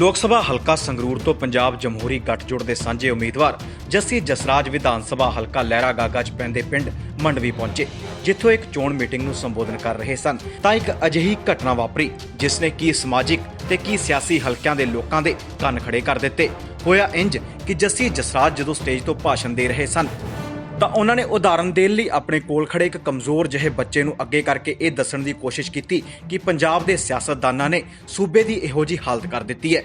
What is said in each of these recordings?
ਲੋਕ ਸਭਾ ਹਲਕਾ ਸੰਗਰੂਰ ਤੋਂ ਪੰਜਾਬ ਜਮਹੂਰੀ ਗੱਠਜੋੜ ਦੇ ਸਾਂਝੇ ਉਮੀਦਵਾਰ ਜੱਸੀ ਜਸਰਾਜ ਵਿਧਾਨ ਸਭਾ ਹਲਕਾ ਲਹਿਰਾ ਗਾਗਾ ਚ ਪੈਂਦੇ ਪਿੰਡ ਮੰਡਵੀ ਪਹੁੰਚੇ, ਜਿੱਥੋਂ ਇੱਕ ਚੋਣ ਮੀਟਿੰਗ ਨੂੰ ਸੰਬੋਧਨ ਕਰ ਰਹੇ ਸਨ। ਤਾਂ ਇੱਕ ਅਜਿਹੀ ਘਟਨਾ ਵਾਪਰੀ, ਜਿਸ ਨੇ ਕੀ ਸਮਾਜਿਕ ਤੇ ਕੀ ਸਿਆਸੀ ਹਲਕਿਆਂ ਦੇ ਲੋਕਾਂ ਦੇ ਕੰਨ ਖੜੇ ਕਰ ਦਿੱਤੇ। ਹੋਇਆ ਇੰਜ ਕਿ ਜੱਸੀ ਜਸਰਾਜ ਜਦੋਂ ਸਟੇਜ ਤੋਂ ਭਾਸ਼ਣ ਦੇ ਰਹੇ ਸਨ ਤਾਂ ਉਹਨਾਂ ਨੇ ਉਦਾਹਰਨ ਦੇਣ ਲਈ ਆਪਣੇ ਕੋਲ ਖੜੇ ਇੱਕ ਕਮਜ਼ੋਰ ਜਿਹੇ ਬੱਚੇ ਨੂੰ ਅੱਗੇ ਕਰਕੇ ਇਹ ਦੱਸਣ ਦੀ ਕੋਸ਼ਿਸ਼ ਕੀਤੀ ਕਿ ਪੰਜਾਬ ਦੇ ਸਿਆਸਤਦਾਨਾਂ ਨੇ ਸੂਬੇ ਦੀ ਇਹੋ ਜੀ ਹਾਲਤ ਕਰ ਦਿੱਤੀ ਹੈ।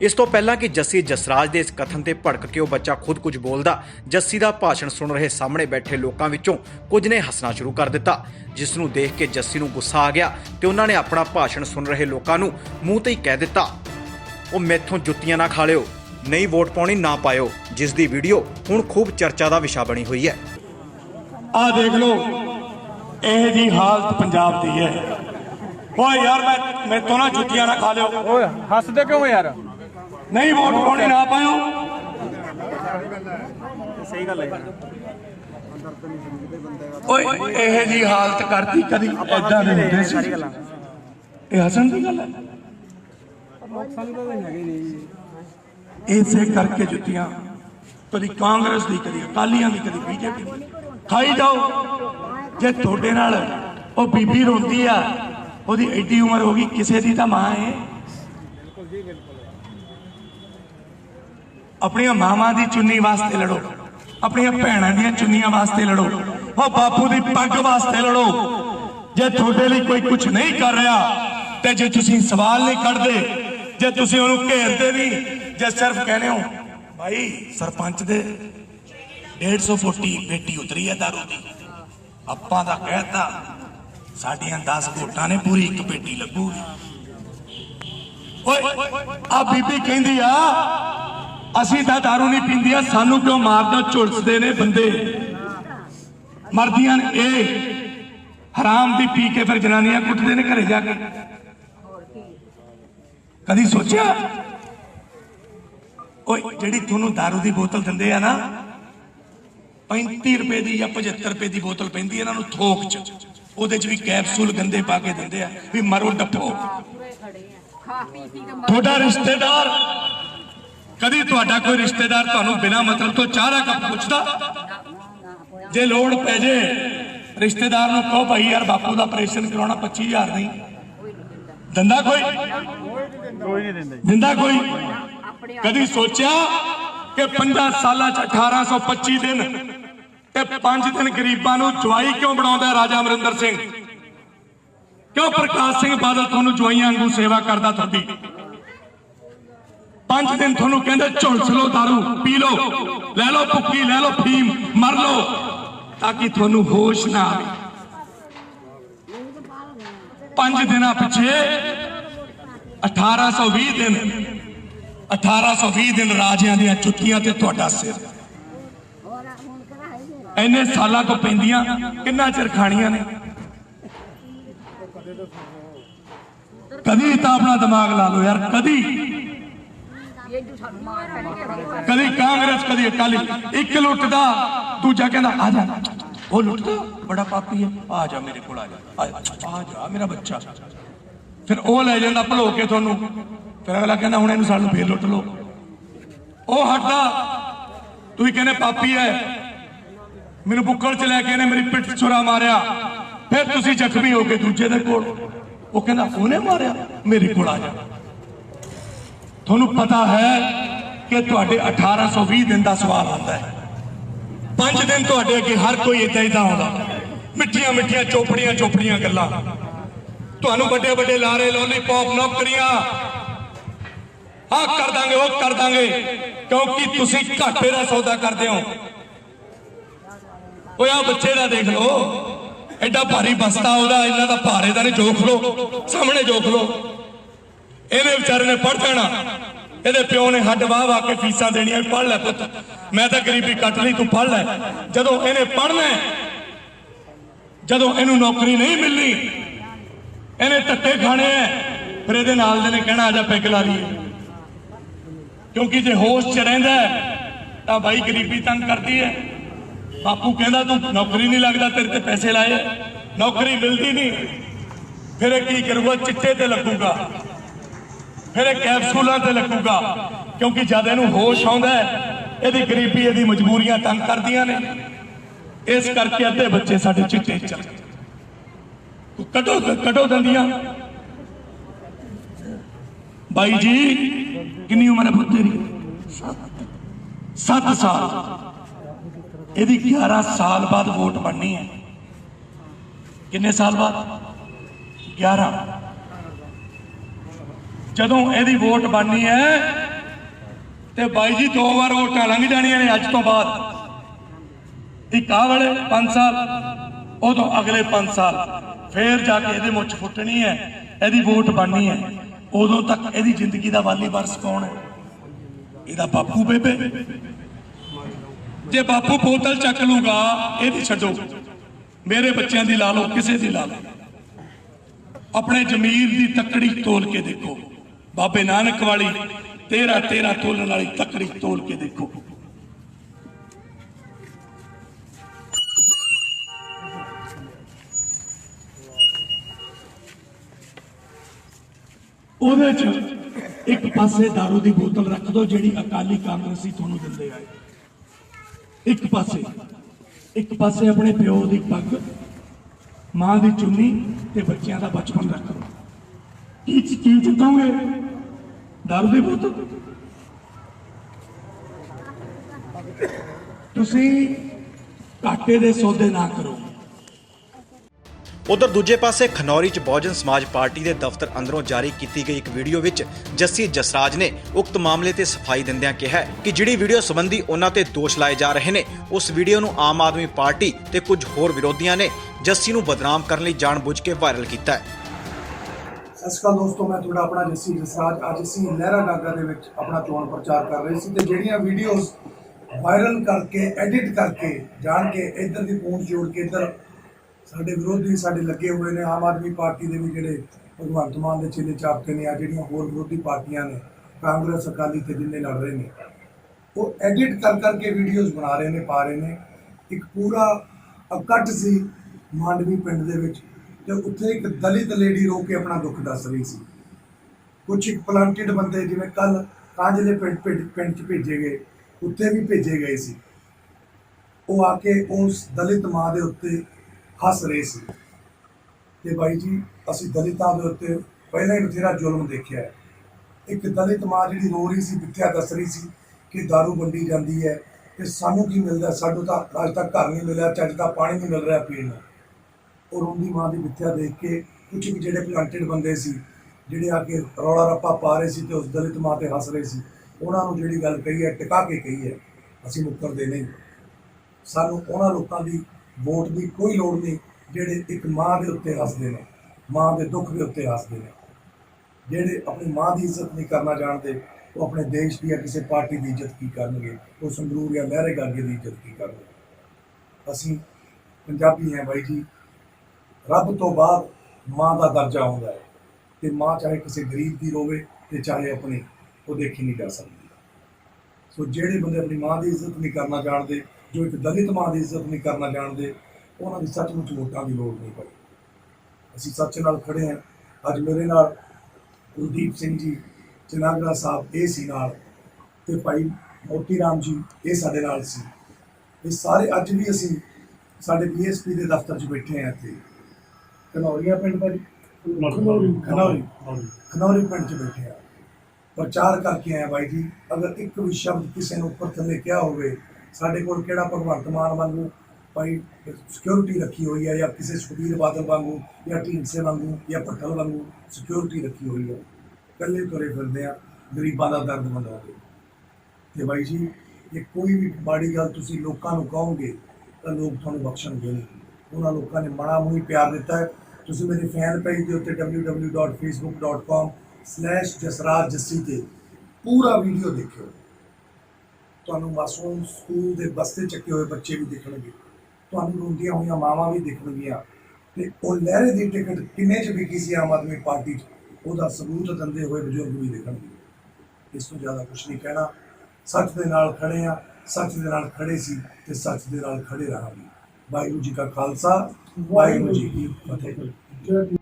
ਇਸ ਤੋਂ ਪਹਿਲਾਂ ਕਿ ਜੱਸੀ ਜਸਰਾਜ ਦੇ ਇਸ ਕਥਨ ਤੇ ਭੜਕ ਕੇ ਉਹ ਬੱਚਾ ਖੁਦ ਕੁਝ ਬੋਲਦਾ, ਜੱਸੀ ਦਾ ਭਾਸ਼ਣ ਸੁਣ ਰਹੇ ਸਾਹਮਣੇ ਬੈਠੇ ਲੋਕਾਂ ਵਿੱਚੋਂ ਕੁਝ ਨੇ ਹੱਸਣਾ ਸ਼ੁਰੂ ਕਰ ਦਿੱਤਾ, ਜਿਸ ਨੂੰ ਦੇਖ ਕੇ ਜੱਸੀ ਨੂੰ ਗੁੱਸਾ ਆ ਗਿਆ ਤੇ ਉਹਨਾਂ ਨੇ ਆਪਣਾ ਭਾਸ਼ਣ ਸੁਣ ਰਹੇ ਲੋਕਾਂ ਨੂੰ ਮੂੰਹ ਤੇ ਹੀ ਕਹਿ ਦਿੱਤਾ, ਉਹ ਮੈਥੋਂ ਜੁੱਤੀਆਂ ਨਾ ਖਾ ਲਿਓ। ਨਹੀਂ ਵੋਟ ਪਾਉਣੀ ਨਾ ਪਾਇਓ ਜਿਸ ਦੀ ਵੀਡੀਓ ਹੁਣ ਖੂਬ ਚਰਚਾ ਦਾ ਵਿਸ਼ਾ ਬਣੀ ਹੋਈ ਹੈ। ਆ ਦੇਖ ਲਓ ਇਹ ਜੀ ਹਾਲਤ ਪੰਜਾਬ ਦੀ ਹੈ। ਓਏ ਯਾਰ ਮੈਂ ਮੈਂ ਤੋਂ ਨਾ ਜੁੱਤੀਆਂ ਨਾ ਖਾ ਲਿਓ। ਓਏ ਹੱਸਦੇ ਕਿਉਂ ਯਾਰ? ਨਹੀਂ ਵੋਟ ਪਾਉਣੀ ਨਾ ਪਾਇਓ। ਸਹੀ ਗੱਲ ਹੈ। ਓਏ ਇਹ ਜੀ ਹਾਲਤ ਕਰਤੀ ਕਦੀ ਐਦਾਂ ਦੇ ਹੁੰਦੇ ਸੀ। ਇਹ ਹਸਨ ਦੀ ਗੱਲ ਹੈ। ਇਸੇ ਕਰਕੇ ਜੁੱਤੀਆਂ ਕਦੀ ਕਾਂਗਰਸ ਦੀ, ਕਦੀ ਅਕਾਲੀਆਂ ਦੀ, ਕਦੀ ਬੀਜੇਪੀ ਦੀ। ਖਾਈ ਜਾਓ। ਜੇ ਤੁਹਾਡੇ ਨਾਲ ਉਹ ਬੀਬੀ ਰੋਂਦੀ ਆ, ਉਹਦੀ ਐਡੀ ਉਮਰ ਹੋ ਗਈ, ਕਿਸੇ ਦੀ ਤਾਂ ਮਾਂ ਹੈ ਆਪਣੀਆਂ ਮਾਵਾਂ ਦੀ ਚੁੰਨੀ ਵਾਸਤੇ ਲੜੋ। ਆਪਣੀਆਂ ਭੈਣਾਂ ਦੀਆਂ ਚੁੰਨੀਆਂ ਵਾਸਤੇ ਲੜੋ। ਉਹ ਬਾਪੂ ਦੀ ਪੱਗ ਵਾਸਤੇ ਲੜੋ। ਜੇ ਤੁਹਾਡੇ ਲਈ ਕੋਈ ਕੁਝ ਨਹੀਂ ਕਰ ਰਿਹਾ, ਤੇ ਜੇ ਤੁਸੀਂ ਸਵਾਲ ਨਹੀਂ ਕੱਢਦੇ, ਜੇ ਤੁਸੀਂ ਉਹਨੂੰ ਘੇਰਦੇ ਨਹੀਂ ਜੇ ਸਿਰਫ ਕਹਿੰਦੇ ਹੋ ਭਾਈ ਸਰਪੰਚ ਦੇ 150 ਫੁੱਟੀ ਬੇਟੀ ਉਤਰੀ ਹੈ ਦਾਰੂ ਦੀ। ਆਪਾਂ ਦਾ ਕਹਿਤਾ, ਸਾਡੀਆਂ 10 ਵੋਟਾਂ ਨੇ, ਪੂਰੀ ਇੱਕ ਪੇਟੀ ਲੱਗੂਗੀ। ਓਏ ਆ ਬੀਬੀ ਕਹਿੰਦੀ ਆ, ਅਸੀਂ ਤਾਂ ਦਾਰੂ ਨਹੀਂ ਪੀਂਦੀਆਂ ਸਾਨੂੰ ਕਿਉਂ ਮਾਰਦਾ, ਝੁਲਸਦੇ ਨੇ ਬੰਦੇ। ਮਰਦੀਆਂ ਨੇ ਇਹ ਹਰਾਮ ਦੀ ਪੀ ਕੇ ਫਿਰ ਜਨਾਨੀਆਂ ਕੁੱਟਦੇ ਨੇ ਘਰੇ ਜਾ ਕੇ। ਕਦੀ ਸੋਚਿਆ? ਓਏ ਜਿਹੜੀ ਤੁਹਾਨੂੰ ਦਾਰੂ ਦੀ ਬੋਤਲ ਦਿੰਦੇ ਆ ਨਾ 35 ਰੁਪਏ ਦੀ ਜਾਂ 75 ਰੁਪਏ ਦੀ ਬੋਤਲ ਪੈਂਦੀ ਇਹਨਾਂ ਨੂੰ ਥੋਕ ਚ। ਉਹਦੇ ਚ ਵੀ ਕੈਪਸੂਲ ਗੰਦੇ ਪਾ ਕੇ ਦਿੰਦੇ ਆ ਵੀ ਮਰੋ ਡੱਫੋ। ਤੁਹਾਡਾ ਰਿਸ਼ਤੇਦਾਰ ਕਦੀ ਤੁਹਾਡਾ ਕੋਈ ਰਿਸ਼ਤੇਦਾਰ ਤੁਹਾਨੂੰ ਬਿਨਾਂ ਮਤਲਬ ਤੋਂ ਦਾ ਕੱਪ ਪੁੱਛਦਾ? ਜੇ ਲੋੜ ਪੈ ਜੇ ਰਿਸ਼ਤੇਦਾਰ ਨੂੰ ਕਹੋ ਭਾਈ ਯਾਰ ਬਾਪੂ ਦਾ ਆਪਰੇਸ਼ਨ ਕਰਾਉਣਾ 25000 ਨਹੀਂ। ਦਿੰਦਾ ਕੋਈ? ਕੋਈ ਨਹੀਂ ਦਿੰਦੇ। ਦਿੰਦਾ ਕੋਈ? ਕਦੀ ਸੋਚਿਆ ਕਿ 5 ਸਾਲਾਂ ਚ 1825 ਦਿਨ ਤੇ 5 ਦਿਨ ਗਰੀਬਾਂ ਨੂੰ ਜਵਾਈ ਕਿਉਂ ਬਣਾਉਂਦਾ ਰਾਜਾ ਅਮਰਿੰਦਰ ਸਿੰਘ? ਕਿਉਂ ਪ੍ਰਕਾਸ਼ ਸਿੰਘ ਬਾਦਲ ਤੁਹਾਨੂੰ ਜਵਾਈਆਂ ਵਾਂਗੂ ਸੇਵਾ ਕਰਦਾ ਤੁਹਾਡੀ? ਪੰਜ ਦਿਨ ਤੁਹਾਨੂੰ ਕਹਿੰਦੇ ਝੁਲਸ ਲਓ ਦਾਰੂ ਪੀ ਲਓ ਲੈ ਲਓ ਭੁੱਕੀ ਲੈ ਲਓ ਫੀਮ ਮਰ ਲਓ ਤਾਂ ਕਿ ਤੁਹਾਨੂੰ ਹੋਸ਼ ਨਾ ਆਵੇ। ਪੰਜ ਦਿਨਾਂ ਪਿੱਛੇ 1820 ਦਿਨ 1820 ਦਿਨ ਰਾਜਿਆਂ ਦੀਆਂ ਚੁੱਕੀਆਂ ਤੇ ਤੁਹਾਡਾ ਸਿਰ। ਇੰਨੇ ਸਾਲਾਂ ਤੋਂ ਪੈਂਦੀਆਂ ਕਿੰਨਾ ਚਿਰ ਖਾਣੀਆਂ ਨੇ? ਕਦੀ ਤਾਂ ਆਪਣਾ ਦਿਮਾਗ ਲਾ ਲਓ ਯਾਰ ਕਦੀ। ਕਦੀ ਕਾਂਗਰਸ ਕਦੀ ਅਕਾਲੀ। ਇੱਕ ਲੁੱਟਦਾ ਦੂਜਾ ਕਹਿੰਦਾ ਆ ਜਾ ਉਹ ਲੁੱਟਦਾ ਬੜਾ ਪਾਪੀ ਹੈ। ਆ ਜਾ ਮੇਰੇ ਕੋਲ ਆ ਜਾ, ਆ ਜਾ ਮੇਰਾ ਬੱਚਾ। ਫਿਰ ਉਹ ਲੈ ਜਾਂਦਾ ਭਲੋ ਕੇ ਤੁਹਾਨੂੰ। ਫਿਰ ਅਗਲਾ ਕਹਿੰਦਾ, ਹੁਣ ਇਹਨੂੰ ਸਾਨੂੰ ਫੇਰ ਲੁੱਟ ਲਓ। ਉਹ ਹਟਦਾ। ਤੁਸੀਂ ਕਹਿੰਦੇ, ਪਾਪੀ ਹੈ ਮੈਨੂੰ ਬੁੱਕਲ ਚ ਲੈ ਕੇ ਇਹਨੇ ਮੇਰੀ ਪਿੱਠ ਛੁਰਾ ਮਾਰਿਆ। ਫਿਰ ਤੁਸੀਂ ਜ਼ਖਮੀ ਹੋ ਕੇ ਦੂਜੇ ਦੇ ਕੋਲ। ਉਹ ਕਹਿੰਦਾ, ਉਹਨੇ ਮਾਰਿਆ? ਮੇਰੇ ਕੋਲ ਆ ਜਾ। ਤੁਹਾਨੂੰ ਪਤਾ ਹੈ ਕਿ ਤੁਹਾਡੇ 1820 ਦਿਨ ਦਾ ਸਵਾਲ ਆਉਂਦਾ ਹੈ। ਪੰਜ ਦਿਨ ਤੁਹਾਡੇ ਅੱਗੇ ਹਰ ਕੋਈ ਇਦਾਂ ਇਦਾਂ ਆਉਂਦਾ। ਮਿੱਠੀਆਂ ਮਿੱਠੀਆਂ, ਚੋਪੜੀਆਂ ਚੋਪੜੀਆਂ ਗੱਲਾਂ। ਤੁਹਾਨੂੰ ਵੱਡੇ ਵੱਡੇ ਲਾਰੇ ਲੋਲੀਪੌਪ ਨੌਕਰੀਆਂ ਹਾਂ ਕਰ ਦਾਂਗੇ, ਉਹ ਕਰ ਦਾਂਗੇ। ਕਿਉਂਕਿ ਤੁਸੀਂ ਘਾਟੇ ਦਾ ਸੌਦਾ ਕਰਦੇ ਹੋ। ਓਏ ਆ ਬੱਚੇ ਦਾ ਦੇਖ ਲਓ। ਐਡਾ ਭਾਰੀ ਬਸਤਾ ਉਹਦਾ, ਇਹਨਾਂ ਦਾ ਭਾਰੇ ਦਾ ਨਹੀਂ, ਜੋਖ ਲਓ। ਸਾਹਮਣੇ ਜੋਖ ਲਓ। ਇਹਨੇ ਵਿਚਾਰੇ ਨੇ ਪੜ ਜਾਣਾ। ਇਹਦੇ ਪਿਓ ਨੇ ਹੱਡ ਵਾਹ ਵਾ ਕੇ ਫੀਸਾਂ ਦੇਣੀਆਂ ਪੜ ਲੈ ਪੁੱਤ। ਮੈਂ ਤਾਂ ਗਰੀਬੀ ਕੱਟ ਲਈ, ਤੂੰ ਪੜ ਲੈ। ਜਦੋਂ ਇਹਨੇ ਪੜਨਾ ਜਦੋਂ ਇਹਨੂੰ ਨੌਕਰੀ ਨਹੀਂ ਮਿਲਣੀ, ਇਹਨੇ ਧੱਕੇ ਖਾਣੇ ਐ ਫਿਰ ਇਹਦੇ ਨਾਲ ਦੇ ਨੇ ਕਹਿਣਾ, ਆ ਜਾ, ਪੈਗ ਲਾ ਲਈਏ। ਕਿਉਂਕਿ ਜੇ ਹੋਸ਼ 'ਚ ਰਹਿੰਦਾ ਤਾਂ ਬਾਈ ਗਰੀਬੀ ਤੰਗ ਕਰਦੀ ਹੈ। ਬਾਪੂ ਕਹਿੰਦਾ, ਤੂੰ ਨੌਕਰੀ ਨਹੀਂ ਲੱਗਦਾ, ਤੇਰੇ ਤੇ ਪੈਸੇ ਲਾਏ ਨੌਕਰੀ ਮਿਲਦੀ ਨਹੀਂ। ਫਿਰ ਇਹ ਕੀ ਕਰੂਗਾ? ਚਿੱਟੇ ਤੇ ਲੱਗੂਗਾ। ਫਿਰ ਇਹ ਕੈਪਸੂਲਾਂ ਤੇ ਲੱਗੂਗਾ। ਕਿਉਂਕਿ ਜਦ ਇਹਨੂੰ ਹੋਸ਼ ਆਉਂਦਾ ਇਹਦੀ ਗਰੀਬੀ, ਇਹਦੀ ਮਜਬੂਰੀਆਂ ਤੰਗ ਕਰਦੀਆਂ ਨੇ। ਇਸ ਕਰਕੇ ਅੱਧੇ ਬੱਚੇ ਸਾਡੇ ਚਿੱਟੇ ਚੱਲ ਕਟੋ ਕਟੋ ਦੰਦੀਆਂ। ਬਾਈ ਜੀ, ਕਿੰਨੀ ਉਮਰ ਹੈ ਪੁੱਤ ਤੇਰੀ? 7 ਸਾਲ। ਇਹਦੀ 11 ਸਾਲ ਬਾਅਦ ਵੋਟ ਬਣਨੀ ਹੈ। ਕਿੰਨੇ ਸਾਲ ਬਾਅਦ? 11 ਜਦੋਂ ਇਹਦੀ ਵੋਟ ਬਣਨੀ ਹੈ, ਤੇ ਬਾਈ ਜੀ ਦੋ ਵਾਰ ਵੋਟਾਂ ਲੰਘ ਜਾਣੀਆਂ ਨੇ ਅੱਜ ਤੋਂ ਬਾਅਦ। ਇੱਕ ਆਹ ਵਾਲੇ 5 ਸਾਲ, ਉਦੋਂ ਅਗਲੇ 5 ਸਾਲ। ਫੇਰ ਜਾ ਕੇ ਇਹਦੇ ਮੁੱਛ ਫੁੱਟਣੀ ਹੈ, ਇਹਦੀ ਵੋਟ ਬਣਨੀ ਹੈ। ਉਦੋਂ ਤੱਕ ਇਹਦੀ ਜ਼ਿੰਦਗੀ ਦਾ ਵਾਲੀ ਵਾਰਸ ਕੌਣ ਹੈ? ਇਹਦਾ ਬਾਪੂ ਬੇਬੇ। ਜੇ ਬਾਪੂ ਬੋਤਲ ਚੱਕ ਲੂਗਾ, ਇਹਦੀ ਛੱਡੋ। ਮੇਰੇ ਬੱਚਿਆਂ ਦੀ ਲਾ ਲਓ, ਕਿਸੇ ਦੀ ਲਾ ਲਓ। ਆਪਣੇ ਜ਼ਮੀਰ ਦੀ ਤਕੜੀ ਤੋਲ ਕੇ ਦੇਖੋ। ਬਾਬੇ ਨਾਨਕ ਵਾਲੀ ਤੇਰਾ ਤੇਰਾ ਤੋਲਣ ਵਾਲੀ ਤਕੜੀ ਤੋਲ ਕੇ ਦੇਖੋ। ਉਹਦੇ ਚ ਇੱਕ ਪਾਸੇ दारू ਦੀ ਬੋਤਲ ਰੱਖ ਦਿਓ ਜਿਹੜੀ ਅਕਾਲੀ ਕਾਂਗਰਸੀ ਤੁਹਾਨੂੰ ਦਿੰਦੇ ਆਏ ਇੱਕ ਪਾਸੇ ਇੱਕ ਪਾਸੇ ਆਪਣੇ ਪਿਓ ਦੀ ਪੱਗ ਮਾਂ ਦੀ ਚੁੰਨੀ ਤੇ ਬੱਚਿਆਂ ਦਾ ਬਚਪਨ ਰੱਖ ਦਿਓ ਕੀ ਕੀ ਚੁੱਕੋਗੇ दारू ਦੀ ਬੋਤਲ ਤੁਸੀਂ ਘਾਟੇ ਦੇ ਸੌਦੇ ਨਾ ਕਰੋ ਉਧਰ ਦੂਜੇ ਪਾਸੇ ਖਨੌਰੀ 'ਚ ਬਹੁਜਨ ਸਮਾਜ ਪਾਰਟੀ ਦੇ ਦਫ਼ਤਰ ਅੰਦਰੋਂ ਜਾਰੀ ਕੀਤੀ ਗਈ ਇੱਕ ਵੀਡੀਓ ਵਿੱਚ ਜੱਸੀ ਜਸਰਾਜ ਨੇ ਉਕਤ ਮਾਮਲੇ ਤੇ ਸਫ਼ਾਈ ਦਿੰਦਿਆਂ ਕਿਹਾ ਹੈ ਕਿ ਜਿਹੜੀ ਵੀਡੀਓ ਸੰਬੰਧੀ ਉਹਨਾਂ ਤੇ ਦੋਸ਼ ਲਾਏ ਜਾ ਰਹੇ ਨੇ, ਉਸ ਵੀਡੀਓ ਨੂੰ ਆਮ ਆਦਮੀ ਪਾਰਟੀ ਤੇ ਕੁਝ ਹੋਰ ਵਿਰੋਧੀਆਂ ਨੇ ਜੱਸੀ ਨੂੰ ਬਦਨਾਮ ਕਰਨ ਲਈ ਜਾਣਬੁੱਝ ਕੇ ਵਾਇਰਲ ਕੀਤਾ ਹੈ। ਸਤਿ ਸ਼੍ਰੀ ਅਕਾਲ ਦੋਸਤੋ, ਮੈਂ ਤੁਹਾਡਾ ਆਪਣਾ ਜੱਸੀ ਜਸਰਾਜ। ਅੱਜ ਅਸੀਂ ਲਹਿਰਾ ਗਾਗਾ ਦੇ ਵਿੱਚ ਆਪਣਾ ਚੋਣ ਪ੍ਰਚਾਰ ਕਰ ਰਹੇ ਸੀ ਤੇ ਜਿਹੜੀਆਂ ਵੀਡੀਓਜ਼ ਵਾਇਰਲ ਕਰਕੇ ਐਡਿਟ ਕਰਕੇ ਜਾਣ ਕੇ ਇੱਧਰ ਦੀ ਪੂੰਛ ਜੋੜ ਕੇ ਇੱਧਰ ਸਾਡੇ ਵਿਰੋਧੀ ਸਾਡੇ ਲੱਗੇ ਹੋਏ ਨੇ, ਆਮ ਆਦਮੀ ਪਾਰਟੀ ਦੇ ਵੀ ਜਿਹੜੇ ਭਗਵੰਤ ਮਾਨ ਦੇ ਚੇਲੇ ਚਾਪਤੇ ਨੇ ਆ ਜਿਹੜੀਆਂ ਹੋਰ ਵਿਰੋਧੀ ਪਾਰਟੀਆਂ ਨੇ, ਕਾਂਗਰਸ, ਅਕਾਲੀ ਤੇ ਜਿੰਨੇ ਲੜ ਰਹੇ ਨੇ, ਉਹ ਐਡਿਟ ਕਰ ਕਰਕੇ ਵੀਡੀਓਜ਼ ਬਣਾ ਰਹੇ ਨੇ, ਪਾ ਰਹੇ ਨੇ। ਇੱਕ ਪੂਰਾ ਇਕੱਠ ਸੀ ਮਾਂਡਵੀ ਪਿੰਡ ਦੇ ਵਿੱਚ, ਤੇ ਉੱਥੇ ਇੱਕ ਦਲਿਤ ਲੇਡੀ ਰੋ ਕੇ ਆਪਣਾ ਦੁੱਖ ਦੱਸ ਰਹੀ ਸੀ। ਕੁਝ ਇੱਕ ਪਲਾਂਟਡ ਬੰਦੇ ਜਿਵੇਂ ਕੱਲ ਕਾਂਜਲੇ ਪਿੰਡ ਪਿੰਡ ਪਿੰਡ ਚ ਭੇਜੇ ਗਏ, ਉੱਥੇ ਵੀ ਭੇਜੇ ਗਏ ਸੀ। ਉਹ ਆ ਕੇ ਉਸ ਦਲਿਤ ਮਾਂ ਦੇ ਉੱਤੇ ਹੱਸ ਰਹੇ ਸੀ। ਤੇ ਬਾਈ ਜੀ, ਅਸੀਂ ਦਲਿਤਾਂ ਦੇ ਉੱਤੇ ਪਹਿਲਾਂ ਹੀ ਬਥੇਰਾ ਜ਼ੁਲਮ ਦੇਖਿਆ ਹੈ। ਇੱਕ ਦਲਿਤ ਮਾਂ ਜਿਹੜੀ ਰੋ ਰਹੀ ਸੀ, ਮਿੱਥਿਆ ਦੱਸ ਰਹੀ ਸੀ ਕਿ दारू ਵੰਡੀ ਜਾਂਦੀ ਹੈ ਤੇ ਸਾਨੂੰ ਕੀ ਮਿਲਦਾ? ਸਾਨੂੰ ਤਾਂ ਅੱਜ ਤੱਕ ਘਰ ਨਹੀਂ ਮਿਲਿਆ ਚੱਜ ਦਾ ਪਾਣੀ ਨਹੀਂ ਮਿਲ ਰਿਹਾ ਪੀਣ ਨੂੰ। ਉਹ ਰੋਂਦੀ ਮਾਂ ਦੀ ਮਿੱਥਿਆ ਦੇਖ ਕੇ ਕੁਝ ਵੀ ਜਿਹੜੇ ਪਲਾਂਟਡ ਬੰਦੇ ਸੀ, ਜਿਹੜੇ ਆ ਕੇ ਰੌਲਾ ਰੱਪਾ ਪਾ ਰਹੇ ਸੀ ਤੇ ਉਸ ਦਲਿਤ ਮਾਂ ਤੇ ਹੱਸ ਰਹੇ ਸੀ, ਉਹਨਾਂ ਨੂੰ ਜਿਹੜੀ ਗੱਲ ਕਹੀ ਹੈ, ਟਿਕਾ ਕੇ ਕਹੀ ਹੈ, ਅਸੀਂ ਮੁੱਕਰਦੇ ਨਹੀਂ ਸਾਨੂੰ ਉਹਨਾਂ ਲੋਕਾਂ ਦੀ ਵੋਟ ਦੀ ਕੋਈ ਲੋੜ ਨਹੀਂ, ਜਿਹੜੇ ਇੱਕ ਮਾਂ ਦੇ ਉੱਤੇ ਹੱਸਦੇ ਨੇ, ਮਾਂ ਦੇ ਦੁੱਖ ਦੇ ਉੱਤੇ ਹੱਸਦੇ ਨੇ। ਜਿਹੜੇ ਆਪਣੀ ਮਾਂ ਦੀ ਇੱਜ਼ਤ ਨਹੀਂ ਕਰਨਾ ਜਾਣਦੇ, ਉਹ ਆਪਣੇ ਦੇਸ਼ ਦੀ ਜਾਂ ਕਿਸੇ ਪਾਰਟੀ ਦੀ ਇੱਜ਼ਤ ਕੀ ਕਰਨਗੇ? ਉਹ ਸੰਗਰੂਰ ਜਾਂ ਲਹਿਰੇ ਗਾਗੇ ਦੀ ਇੱਜ਼ਤ ਕੀ ਕਰਨਗੇ? ਅਸੀਂ ਪੰਜਾਬੀ ਹਾਂ ਬਾਈ ਜੀ। ਰੱਬ ਤੋਂ ਬਾਅਦ ਮਾਂ ਦਾ ਦਰਜਾ ਹੁੰਦਾ ਹੈ। ਤੇ ਮਾਂ ਚਾਹੇ ਕਿਸੇ ਗਰੀਬ ਦੀ ਰੋਵੇ ਤੇ ਚਾਹੇ ਆਪਣੀ, ਉਹ ਦੇਖੀ ਨਹੀਂ ਜਾ ਸਕਦੀ। ਸੋ ਜਿਹੜੇ ਬੰਦੇ ਆਪਣੀ ਮਾਂ ਦੀ ਇੱਜ਼ਤ ਨਹੀਂ ਕਰਨਾ ਜਾਣਦੇ ਜੋ ਇੱਕ ਦਲਿਤ ਮਾਂ ਦੀ ਇੱਜ਼ਤ ਨਹੀਂ ਕਰਨਾ ਜਾਣਦੇ ਉਹਨਾਂ ਦੀ ਸੱਚਮੁੱਚ ਵੋਟਾਂ ਦੀ ਲੋੜ ਨਹੀਂ ਪਈ। ਅਸੀਂ ਸੱਚ ਨਾਲ ਖੜੇ ਹਾਂ। ਅੱਜ ਮੇਰੇ ਨਾਲ ਕੁਲਦੀਪ ਸਿੰਘ ਜੀ ਚਨਾਗਰਾ ਸਾਹਿਬ ਇਹ ਸੀ ਨਾਲ ਤੇ ਭਾਈ ਮੋਤੀ ਰਾਮ ਜੀ ਇਹ ਸਾਡੇ ਨਾਲ ਸੀ। ਇਹ ਸਾਰੇ ਅੱਜ ਵੀ ਅਸੀਂ ਸਾਡੇ ਬੀਐਸਪੀ ਦੇ ਦਫ਼ਤਰ 'ਚ ਬੈਠੇ ਹਾਂ ਇੱਥੇ। ਕਨੌਰੀਆ ਪਿੰਡ ਭਾਈ ਖਨੌਰੀ ਖਨੌਰੀ ਪਿੰਡ 'ਚ ਬੈਠੇ ਆ ਪ੍ਰਚਾਰ ਕਰਕੇ ਆਏ ਬਾਈ ਜੀ। ਅਗਰ ਇੱਕ ਵੀ ਸ਼ਬਦ ਕਿਸੇ ਨੂੰ ਉੱਪਰ ਥੱਲੇ ਕਿਹਾ ਹੋਵੇ ਸਾਡੇ ਕੋਲ ਕਿਹੜਾ ਭਗਵੰਤ ਮਾਨ ਵਾਂਗੂ ਭਾਈ ਸਿਕਿਉਰਿਟੀ ਰੱਖੀ ਹੋਈ ਹੈ ਜਾਂ ਕਿਸੇ ਸੁਖਬੀਰ ਬਾਦਲ ਵਾਂਗੂ ਜਾਂ ਢੀਂਡਸੇ ਵਾਂਗੂ ਜਾਂ ਪੱਟਲ ਵਾਂਗੂ ਸਿਕਿਉਰਿਟੀ ਰੱਖੀ ਹੋਈ ਹੈ। ਇਕੱਲੇ ਤੁਰੇ ਫਿਰਦੇ ਆ, ਗਰੀਬਾਂ ਦਾ ਦਰਦ ਮੰਦਾਉਂਦੇ ਤੇ ਬਾਈ ਜੀ ਇਹ ਕੋਈ ਵੀ ਮਾੜੀ ਗੱਲ ਤੁਸੀਂ ਲੋਕਾਂ ਨੂੰ ਕਹੋਗੇ, ਤਾਂ ਲੋਕ ਤੁਹਾਨੂੰ ਬਖਸ਼ਣਗੇ ਨਹੀਂ। ਉਹਨਾਂ ਲੋਕਾਂ ਨੇ ਮਣਾ ਮੂੰਹ ਪਿਆਰ ਦਿੱਤਾ ਹੈ। ਤੁਸੀਂ ਮੇਰੇ ਫੈਨ ਪੇਜ ਦੇ ਉੱਤੇ www.facebook.com/ਜਸਰਾਜ ਜੱਸੀ ਤੇ ਪੂਰਾ ਵੀਡੀਓ ਦੇਖਿਓ। ਤੁਹਾਨੂੰ ਮਾਸੂਮ ਸਕੂਲ ਦੇ ਬਸਤੇ ਚੱਕੇ ਹੋਏ ਬੱਚੇ ਵੀ ਦਿਖਣਗੇ। ਤੁਹਾਨੂੰ ਰੋਂਦੀਆਂ ਹੋਈਆਂ ਮਾਵਾਂ ਵੀ ਦਿਖਣਗੀਆਂ। ਤੇ ਉਹ ਲਹਿਰੇ ਦੀ ਟਿਕਟ ਕਿੰਨੇ ਚ ਵਿਕੀ ਸੀ ਆਮ ਆਦਮੀ ਪਾਰਟੀ 'ਚ? ਉਹਦਾ ਸਬੂਤ ਦਿੰਦੇ ਹੋਏ ਬਜ਼ੁਰਗ ਵੀ ਦਿਖਣਗੇ। ਇਸ ਤੋਂ ਜ਼ਿਆਦਾ ਕੁਝ ਨਹੀਂ ਕਹਿਣਾ। ਸੱਚ ਦੇ ਨਾਲ ਖੜੇ ਆ, ਸੱਚ ਦੇ ਨਾਲ ਖੜੇ ਸੀ ਤੇ ਸੱਚ ਦੇ ਨਾਲ ਖੜੇ ਰਹਾਂਗੇ। ਵਾਹਿਗੁਰੂ ਜੀ ਕਾ ਖਾਲਸਾ, ਵਾਹਿਗੁਰੂ ਜੀ ਕੀ ਫਤਿਹ।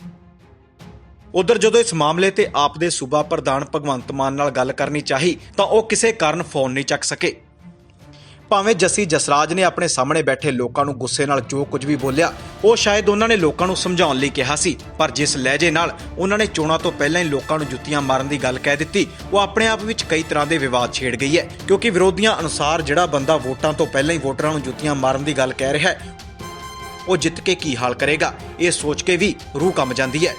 ਉਧਰ ਜਦੋਂ ਇਸ ਮਾਮਲੇ ਤੇ ਆਪ ਦੇ ਸੂਬਾ ਪ੍ਰਧਾਨ ਭਗਵੰਤ ਮਾਨ ਨਾਲ ਗੱਲ ਕਰਨੀ ਚਾਹੀ, ਤਾਂ ਉਹ ਕਿਸੇ ਕਾਰਨ ਫੋਨ ਨਹੀਂ ਚੱਕ ਸਕੇ। ਭਾਵੇਂ ਜੱਸੀ ਜਸਰਾਜ ਨੇ ਆਪਣੇ ਸਾਹਮਣੇ ਬੈਠੇ ਲੋਕਾਂ ਨੂੰ ਗੁੱਸੇ ਨਾਲ ਜੋ ਕੁਝ ਵੀ ਬੋਲਿਆ, ਉਹ ਸ਼ਾਇਦ ਉਹਨਾਂ ਨੇ ਲੋਕਾਂ ਨੂੰ ਸਮਝਾਉਣ ਲਈ ਕਿਹਾ ਸੀ, ਪਰ ਜਿਸ ਲਹਿਜੇ ਨਾਲ ਉਹਨਾਂ ਨੇ ਚੋਣਾਂ ਤੋਂ ਪਹਿਲਾਂ ਹੀ ਲੋਕਾਂ ਨੂੰ ਜੁੱਤੀਆਂ ਮਾਰਨ ਦੀ ਗੱਲ ਕਹਿ ਦਿੱਤੀ, ਉਹ ਆਪਣੇ ਆਪ ਵਿੱਚ ਕਈ ਤਰ੍ਹਾਂ ਦੇ ਵਿਵਾਦ ਛੇੜ ਗਈ ਹੈ, ਕਿਉਂਕਿ ਵਿਰੋਧੀਆਂ ਅਨੁਸਾਰ ਜਿਹੜਾ ਬੰਦਾ ਵੋਟਾਂ ਤੋਂ ਪਹਿਲਾਂ ਹੀ ਵੋਟਰਾਂ ਨੂੰ ਜੁੱਤੀਆਂ ਮਾਰਨ ਦੀ ਗੱਲ ਕਹਿ ਰਿਹਾ ਹੈ, ਉਹ ਜਿੱਤ ਕੇ ਕੀ ਹਾਲ ਕਰੇਗਾ, ਇਹ ਸੋਚ ਕੇ ਵੀ ਰੂਹ ਕੰਬ ਜਾਂਦੀ ਹੈ।